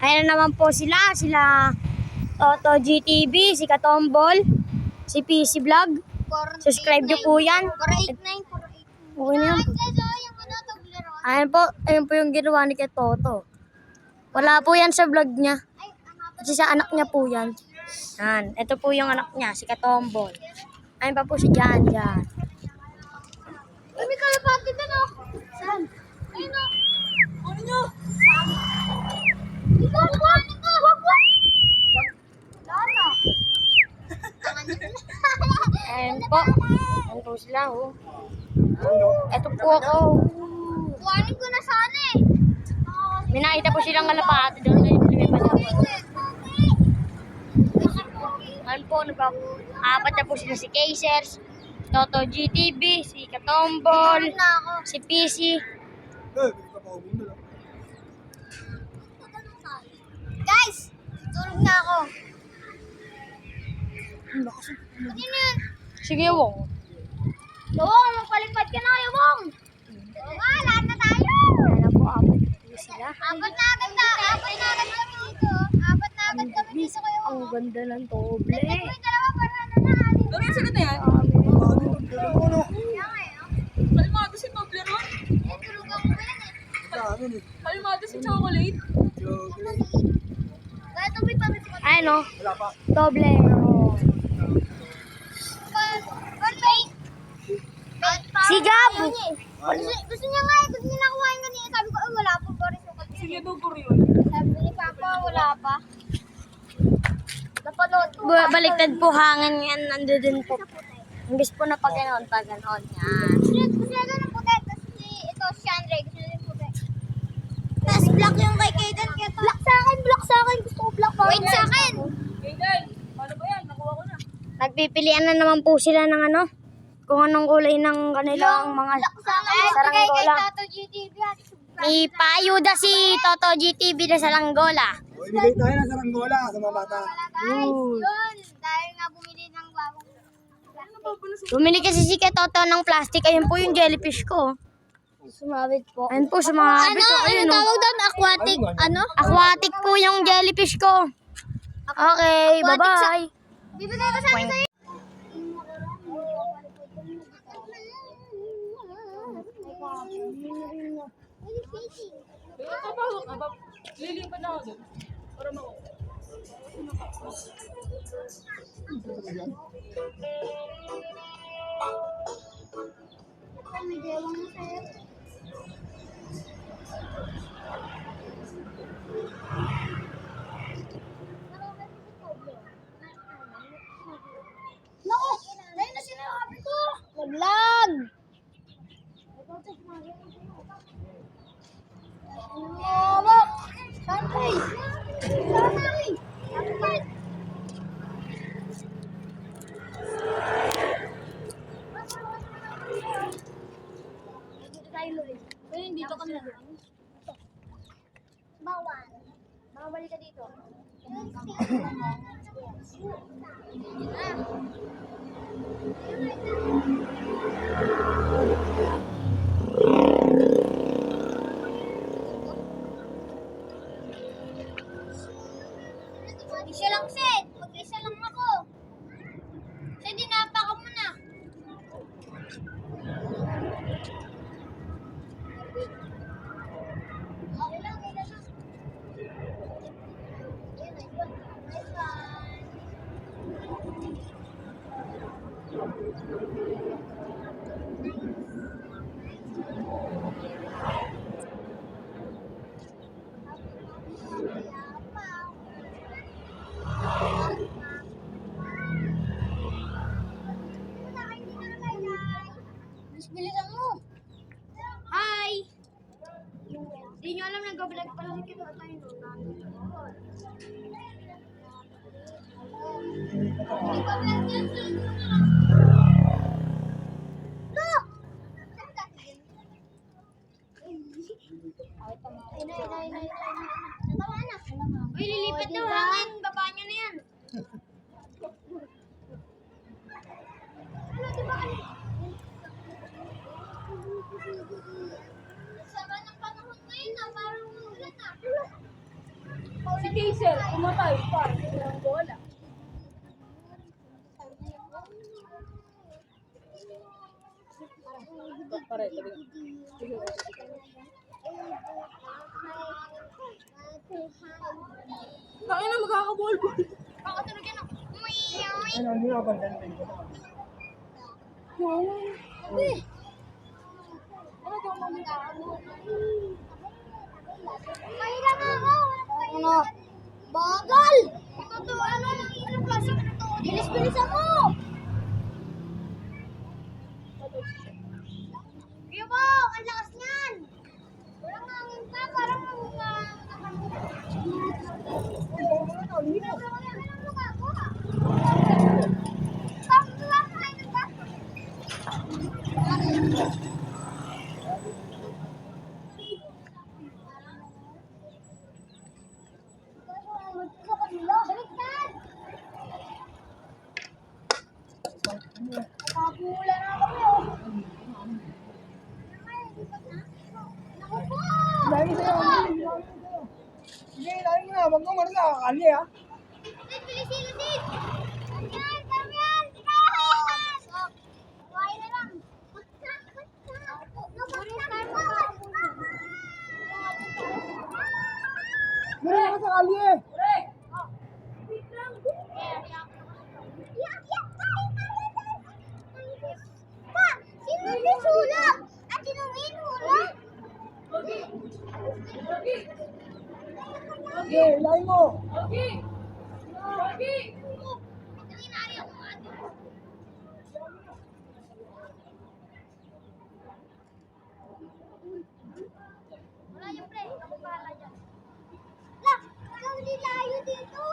Ayan na naman po sila. Sila Toto GTV, si Katombol, si PC Vlog. Subscribe nyo po yan. 489, 489. Okay na yan. Ayan po, ayun po yung ginawa ni Toto. Wala po yan sa vlog niya. Kasi sa anak niya po yan. Yan. Ito po yung anak niya, si Katombol. Ayun pa po si Jan Jan. Ay, may kalapati din, oh. Saan? Ayun, oh. Ano nyo? Ikaw, wag, wag, wag, wag. Wala na. Tangan nyo. Ayun po. Po sila, oh. Ito po ako. Kuhanin ko na sana eh. May nakita po silang kalapati doon. Ayun, lumipas ako. Ayun po, nagpa apat na po sila si Casers, Toto GTV, si Katombol, si PC. Guys, tulog na ako. Ano? Sige, Wong. Yawong, magpalipad ka na, Yawong. Oo nga, lahat na tayo. Na po, apat po sila. Apat na agad na, apat na agad kami dito. Apat na agad kami dito kayo. Ang ganda ng toble. Dagdag mo yung dalawa para na na. Gawin sila na yan. Nga, eh. Kalmado si Toblerone. Eh, tulugan ko yan eh? Kalmado si Chocolate. Kaya ito may pabit ko. Ayun, no? Doble. Oh. Si Gab. Gusto, gusto niya nga eh, gusto niya nakuha yung ganyan. Sabi ko, ay wala pa pa rin sukat Sige, yun. dugo yun. Sabi ni Papa, wala pa. Napanood ko. Baliktad po hangin yan. Nandun po. Imbis po na pag ganon, pag ganon. Yan. Gusto niya, ganun puti. Tapos si, ito, si Andre, gusto niya yung puti. Tapos black yung kay Kaden. Black sa akin, black sa akin. Gusto ko black. Wait sa akin. Aiden, paano ba yan? Nakuha ko na. Nagpipilian na naman po sila ng ano, kung anong kulay ng kanilang mga sa saranggola. GTV. May paayuda si Toto GTV na saranggola. O, ibigay tayo ng saranggola sa mga bata. Yun. Dahil nga bumili ng bagong Bumili kasi si kay Toto ng plastic. Ayun po yung jellyfish ko. Sumabit po. Ayun po, sumabit po. Ayun, no? doon? Aquatic, ano? Aquatic po yung jellyfish ko. Okay, sa- bye-bye. Bibigay ko sana sa'yo. Kaya kapahok ka ba? Lilipad na ako doon. Para makuha. Naku! Dito kami na. Bawal. Bawal ka dito. Hindi nyo alam nag-vlog pala si Kito tayo no. Look! Lilipat daw hangin. Baba nyo na yan. Ano, di ba? Sama ng panahon ngayon na parang ulan na. Si Kaisel, pumatay. Par, ang bola. Pare, tabi. Bakit na magkakabol-bol? Ako tunog yan. Ano, hindi ako pandan. Uy! Ano daw mami Mahila nga ako. Ano? Bagal! Ito to, ano, anong klase ka na to? Bilis-bilisan mo! Kuya po, ang lakas niyan! Walang hangin pa, parang mga... Nakapula na kami, oh. Naku po! Lagi sa'yo, hindi, lagi sa'yo. Sige, lagi na. Wag mo marasa. Kali ah. Sid, bilis sila, Sid! Damian, Damian! Kaya yan! Kuhain na lang. Baksa, baksa. Nabaksa mo! Meron ka sa kali eh. Mo. Ogi! Ogi! Ito yung nari ako ate. Wala yung pre, ako bahala dyan. La, ikaw di layo dito.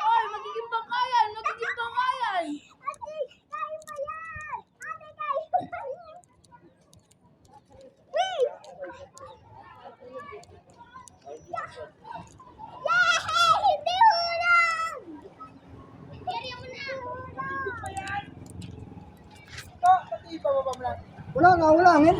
Ay, magiging bangkayan! Magiging bangkayan! Ate, kaya pa yan! Ate, kaya pa yan! Wee! Yay! Hindi hulang! Area mo na! Ah, pati pa ba ba Wala nga, wala. Ngayon,